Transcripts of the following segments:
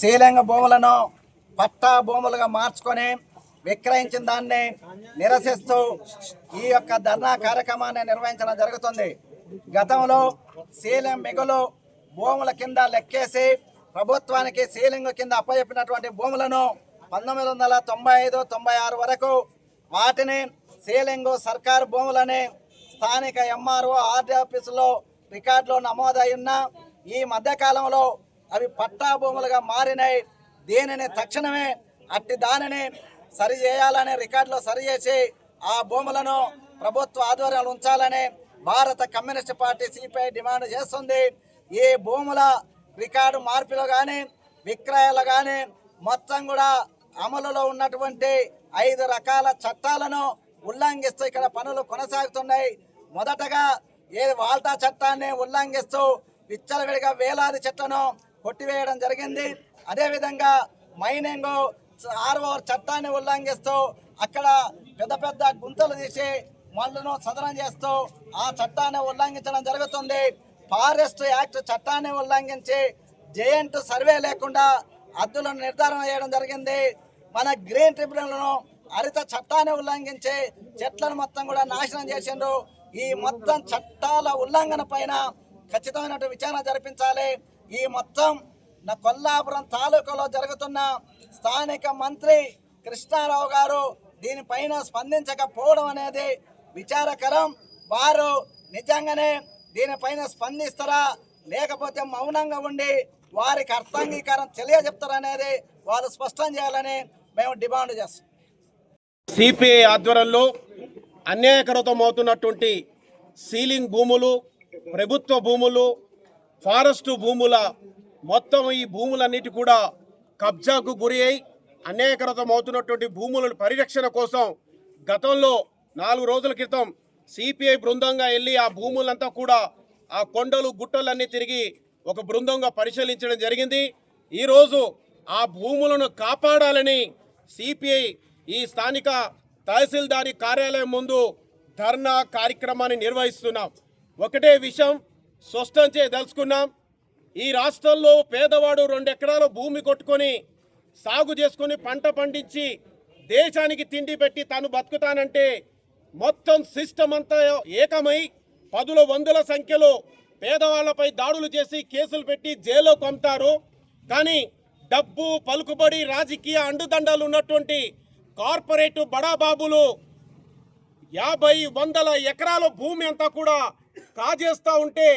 శ్రీలింగ భూములను పట్టా భూములుగా మార్చుకొని విక్రయించిన దాన్ని నిరసిస్తూ ఈ యొక్క ధర్నా కార్యక్రమాన్ని నిర్వహించడం జరుగుతుంది. గతంలో శీలం మిగులు భూముల కింద లెక్కేసి ప్రభుత్వానికి సీలింగ్ కింద అప్పచెప్పినటువంటి భూములను పంతొమ్మిది వందల తొంభై ఐదు తొంభై ఆరు వరకు వాటిని సీలింగ్ సర్కారు భూములని స్థానిక ఎంఆర్ఓ ఆర్డీ ఆఫీసులో రికార్డులో నమోదై ఉన్న ఈ మధ్యకాలంలో అవి పట్టా భూములుగా మారినాయి. దీనిని తక్షణమే అట్టి దానిని సరి చేయాలని రికార్డులో సరి చేసి ఆ భూములను ప్రభుత్వ ఆధ్వర్యంలో ఉంచాలని భారత కమ్యూనిస్ట్ పార్టీ సిపిఐ డిమాండ్ చేస్తుంది. ఈ భూముల రికార్డు మార్పులు కానీ విక్రయాలు కానీ మొత్తం కూడా అమలులో ఉన్నటువంటి ఐదు రకాల చట్టాలను ఉల్లంఘిస్తూ ఇక్కడ పనులు కొనసాగుతున్నాయి. మొదటగా ఏ వాల్టా చట్టాన్ని ఉల్లంఘిస్తూ విచ్చలవిడిగా వేలాది చెట్లను కొట్టివేయడం జరిగింది. అదేవిధంగా మైనింగ్ ఆర్ఓఆర్ చట్టాన్ని ఉల్లంఘిస్తూ అక్కడ పెద్ద పెద్ద గుంతలు తీసి మళ్ళను సదనం చేస్తూ ఆ చట్టాన్ని ఉల్లంఘించడం జరుగుతుంది. ఫారెస్ట్ యాక్ట్ చట్టాన్ని ఉల్లంఘించి జేఎంట్ సర్వే లేకుండా అద్దులను నిర్ధారణ చేయడం జరిగింది. మన గ్రీన్ ట్రిబ్యునల్ను హరిత చట్టాన్ని ఉల్లంఘించి చెట్లను మొత్తం కూడా నాశనం చేసిండ్రు. ఈ మొత్తం చట్టాల ఉల్లంఘన పైన ఖచ్చితమైన విచారణ జరిపించాలి. ఈ మొత్తం నా కొల్లాపురం తాలూకాలో జరుగుతున్న స్థానిక మంత్రి కృష్ణారావు గారు దీనిపైన స్పందించకపోవడం అనేది విచారకరం. వారు నిజంగానే దీనిపైన స్పందిస్తారా? లేకపోతే మౌనంగా ఉండి వారికి అర్థాంగీకారం తెలియజెప్తారనేది వాళ్ళు స్పష్టం చేయాలని మేము డిమాండ్ చేస్తాం. సిపిఐ ఆధ్వర్యంలో అన్యాయకరతమవుతున్నటువంటి సీలింగ్ భూములు ప్రభుత్వ భూములు ఫారెస్ట్ భూముల మొత్తం ఈ భూములన్నిటి కూడా కబ్జాకు గురి అయి అవుతున్నటువంటి భూముల పరిరక్షణ కోసం గతంలో నాలుగు రోజుల క్రితం సిపిఐ బృందంగా వెళ్ళి ఆ భూములంతా కూడా ఆ కొండలు గుట్టలన్నీ తిరిగి ఒక బృందంగా పరిశీలించడం జరిగింది. ఈరోజు ఆ భూములను కాపాడాలని సిపిఐ ఈ స్థానిక తహసీల్దారి కార్యాలయం ముందు ధర్నా కార్యక్రమాన్ని నిర్వహిస్తున్నాం. ఒకటే విషయం స్పష్టం చేయదలుచుకున్నాం ఈ రాష్ట్రంలో పేదవాడు రెండు ఎకరాల భూమి కొట్టుకొని సాగు చేసుకొని పంట పండించి దేశానికి తిండి పెట్టి తాను బతుకుతానంటే మొత్తం సిస్టమ్ అంతా ఏకమై పదుల వందల సంఖ్యలో పేదవాళ్ళపై దాడులు చేసి కేసులు పెట్టి జైల్లో పంపుతారు. కానీ డబ్బు పలుకుబడి రాజకీయ అండుదండలు ఉన్నటువంటి కార్పొరేట్ బడాబాబులు యాభై వందల ఎకరాల భూమి అంతా కూడా కాజేస్తూ ఉంటే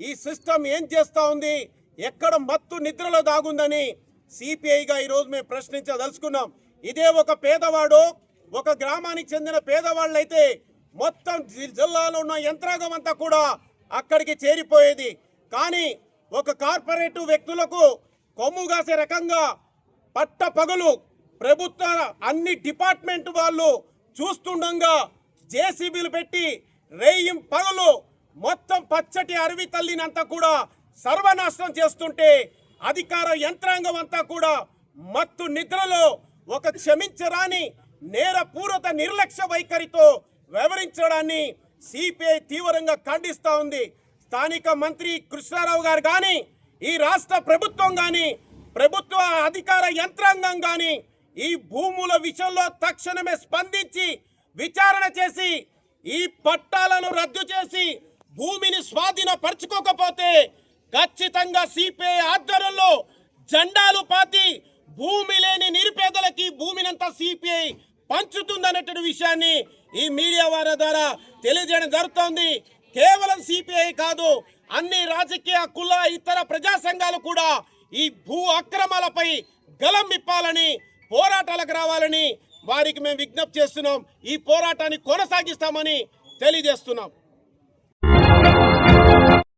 ఈ సిస్టమ్ ఏం చేస్తూ ఉంది? ఎక్కడ మత్తు నిద్రలో దాగుందని సిపిఐగా ఈరోజు మేము ప్రశ్నించదలుచుకున్నాం. ఇదే ఒక పేదవాడు ఒక గ్రామానికి చెందిన పేదవాళ్ళైతే మొత్తం జిల్లాలో ఉన్న యంత్రాంగం అంతా కూడా అక్కడికి చేరిపోయేది. కానీ ఒక కార్పొరేటివ్ వ్యక్తులకు కొమ్ము కాసే రకంగా పట్ట పగలు ప్రభుత్వ అన్ని డిపార్ట్మెంట్ వాళ్ళు చూస్తుండగా జేసీబీలు పెట్టి రేయిం పగలు మొత్తం పచ్చటి అరవి తల్లినంతా కూడా సర్వనాశనం చేస్తుంటే అధికార యంత్రాంగం అంతా కూడా మత్తు నిద్రలో ఒక క్షమించరాని నేరపూరిత నిర్లక్ష్య వైఖరితో వ్యవహరించడాన్ని సిపిఐ తీవ్రంగా ఖండిస్తూ ఉంది. స్థానిక మంత్రి కృష్ణారావు గారు కానీ ఈ రాష్ట్ర ప్రభుత్వం కానీ ప్రభుత్వ అధికార యంత్రాంగం కానీ ఈ భూముల విషయంలో తక్షణమే స్పందించి విచారణ చేసి ఈ పట్టాలను రద్దు చేసి భూమిని స్వాధీనపరచుకోకపోతే ఖచ్చితంగా సిపిఐ ఆధ్వర్యంలో జెండాలు పాతి భూమి లేని నిరుపేదలకి భూమినంతా సిపిఐ పంచుతుందనేటువంటి విషయాన్ని ఈ మీడియా వారి ద్వారా తెలియజేయడం జరుగుతోంది. కేవలం సిపిఐ కాదు అన్ని రాజకీయ కుల ఇతర ప్రజా సంఘాలు కూడా ఈ భూ అక్రమాలపై గలం విప్పాలని పోరాటాలకు రావాలని వారికి మేము విజ్ఞప్తి చేస్తున్నాం. ఈ పోరాటాన్ని కొనసాగిస్తామని తెలియజేస్తున్నాం.